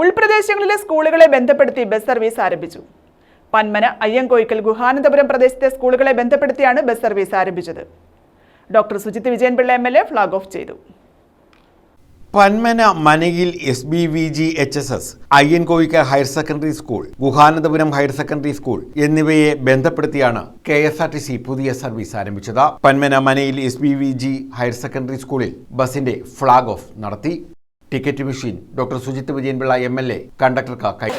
ഉൾപ്രദേശങ്ങളിലെ സ്കൂളുകളെ ബന്ധപ്പെടുത്തി bus service ആരംഭിച്ചു. പന്മന അയ്യങ്കോയിക്കൽ ഗുഹാനന്തപുരം പ്രദേശത്തെ സ്കൂളുകളെ ബന്ധപ്പെടുത്തിയാണ് ബസ് സർവീസ് ആരംഭിച്ചത്. Doctor Sujith Vijayanpillai M L A flag off ചെയ്തു. Panmana Manayil S B V G H S S അയ്യൻകോയിക്ക higher secondary school Guhanandapuram higher secondary school എന്നിവയെ ബന്ധപ്പെടുത്തിയാണ് K S R T C പുതിയ service ആരംഭിച്ചത്. Panmana Manayil S B V G higher secondary സ്കൂളിൽ ബസിന്റെ flag off നടത്തി. Ticket machine doctor Sujith Vijayanpillai M L A കണ്ടക്ടർക്ക് കൈ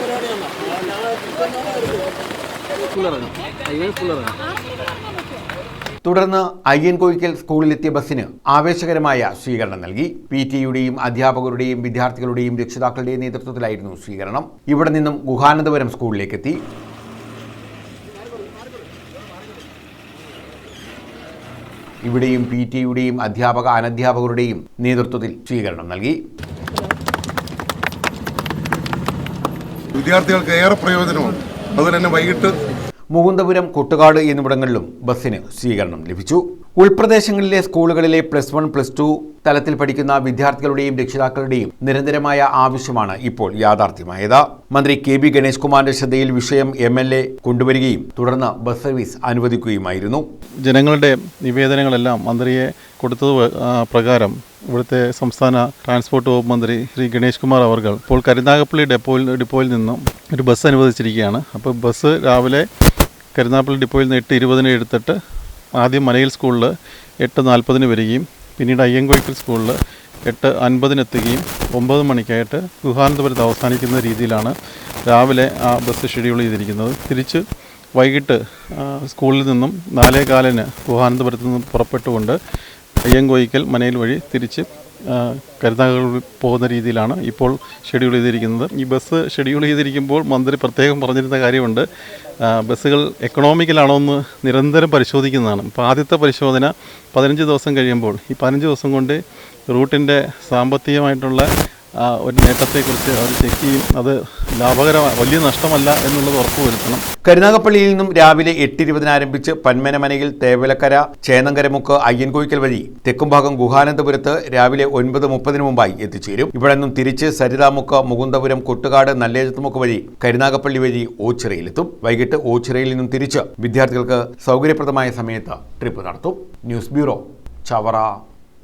തുടർന്ന് അയ്യൻകോയിക്കൽ സ്കൂളിലെത്തിയ ബസ്സിന് ആവേശകരമായ സ്വീകരണം നൽകി. പി ടിയുടെയും അധ്യാപകരുടെയും വിദ്യാർത്ഥികളുടെയും രക്ഷിതാക്കളുടെയും നേതൃത്വത്തിലായിരുന്നു സ്വീകരണം. ഇവിടെ നിന്നും ഗുഹാനന്തപുരം സ്കൂളിലേക്കെത്തി. ഇവിടെയും പി ടിയുടെയും അധ്യാപക അനധ്യാപകരുടെയും നേതൃത്വത്തിൽ സ്വീകരണം നൽകി. വിദ്യാർത്ഥികൾക്ക് ഏറെ പ്രയോജനമാണ് അതുപോലെ തന്നെ വൈകിട്ട് മുകുന്ദപുരം കൊട്ടുകാട് എന്നിവിടങ്ങളിലും ബസ്സിന് സ്വീകരണം ലഭിച്ചു. ഉൾപ്രദേശങ്ങളിലെ സ്കൂളുകളിലെ പ്ലസ് വൺ പ്ലസ് ടു തലത്തിൽ പഠിക്കുന്ന വിദ്യാർത്ഥികളുടെയും രക്ഷിതാക്കളുടെയും നിരന്തരമായ ആവശ്യമാണ് ഇപ്പോൾ യാഥാർത്ഥ്യമായത്. മന്ത്രി കെ ബി ഗണേഷ് കുമാറിന്റെ ശ്രദ്ധയിൽ വിഷയം എം എൽ എ കൊണ്ടുവരികയും തുടർന്ന് ബസ് സർവീസ് അനുവദിക്കുകയുമായിരുന്നു. ജനങ്ങളുടെ നിവേദനങ്ങളെല്ലാം മന്ത്രിയെ കൊടുത്തത് പ്രകാരം ഇവിടുത്തെ സംസ്ഥാന ട്രാൻസ്പോർട്ട് വകുപ്പ് മന്ത്രി ശ്രീ ഗണേഷ് കുമാർ അവർകൾ ഇപ്പോൾ കരുനാഗപ്പള്ളി ഡെപ്പോയിൽ ഡിപ്പോയിൽ നിന്നും ഒരു ബസ് അനുവദിച്ചിരിക്കുകയാണ്. അപ്പോൾ ബസ് രാവിലെ കരുനാഗപ്പള്ളി ഡിപ്പോയിൽ നിന്ന് എട്ട് ഇരുപതിന് എടുത്തിട്ട് ആദ്യം മലയിൽ സ്കൂളിൽ എട്ട് നാൽപ്പതിന് വരികയും പിന്നീട് അയ്യങ്കോയ്ക്കൽ സ്കൂളിൽ എട്ട് അൻപതിനെത്തുകയും ഒമ്പത് മണിക്കായിട്ട് ഗുഹാനന്തപുരത്ത് അവസാനിക്കുന്ന രീതിയിലാണ് രാവിലെ ആ ബസ് ഷെഡ്യൂൾ ചെയ്തിരിക്കുന്നത്. തിരിച്ച് വൈകിട്ട് സ്കൂളിൽ നിന്നും നാലേ കാലിന് ഗുഹാനന്തപുരത്ത് നിന്നും പുറപ്പെട്ടുകൊണ്ട് അയ്യങ്കോയിക്കൽ മനയിൽ വഴി തിരിച്ച് ആ, കരുനാഗപ്പള്ളി പോകുന്ന രീതിയിലാണ് ഇപ്പോൾ ഷെഡ്യൂൾ ചെയ്തിരിക്കുന്നത്. ഈ ബസ് ഷെഡ്യൂൾ ചെയ്തിരിക്കുമ്പോൾ മന്ത്രി പ്രത്യേകം പറഞ്ഞിരുന്ന കാര്യമുണ്ട്. ബസ്സുകൾ എക്കണോമിക്കലാണോ എന്ന് നിരന്തരം പരിശോധിക്കുന്നതാണ്. ഇപ്പോൾ ആദ്യത്തെ പരിശോധന പതിനഞ്ച് ദിവസം കഴിയുമ്പോൾ. ഈ പതിനഞ്ച് ദിവസം കൊണ്ട് റൂട്ടിന്റെ സാമ്പത്തികമായിട്ടുള്ള ഒരു നേട്ടത്തെക്കുറിച്ച് അവർ ചെക്ക് ചെയ്യും. അത് ലാഭകരമായ വലിയ നഷ്ടമല്ല എന്നുള്ളത് ഉറപ്പുവരുത്തണം കരുനാഗപ്പള്ളിയിൽ നിന്നും രാവിലെ എട്ടിരുപതിന് ആരംഭിച്ച് പന്മനമനയിൽ തേവലക്കര ചേന്നങ്കരമുക്ക് അയ്യൻകോയിക്കൽ വഴി തെക്കുംഭാഗം ഗുഹാനന്തപുരത്ത് രാവിലെ ഒൻപത് മുപ്പതിന് മുമ്പായി എത്തിച്ചേരും. ഇവിടെ നിന്നും തിരിച്ച് സരിതാമുക്ക് മുകുന്ദപുരം കൊട്ടുകാട് നല്ലേജത്തുമുക്ക് വഴി കരുനാഗപ്പള്ളി വഴി ഓച്ചിറയിലെത്തും. വൈകിട്ട് ഓച്ചിറയിൽ നിന്നും തിരിച്ച് വിദ്യാർത്ഥികൾക്ക് സൗകര്യപ്രദമായ സമയത്ത് ട്രിപ്പ് നടത്തും. News bureau Chavara.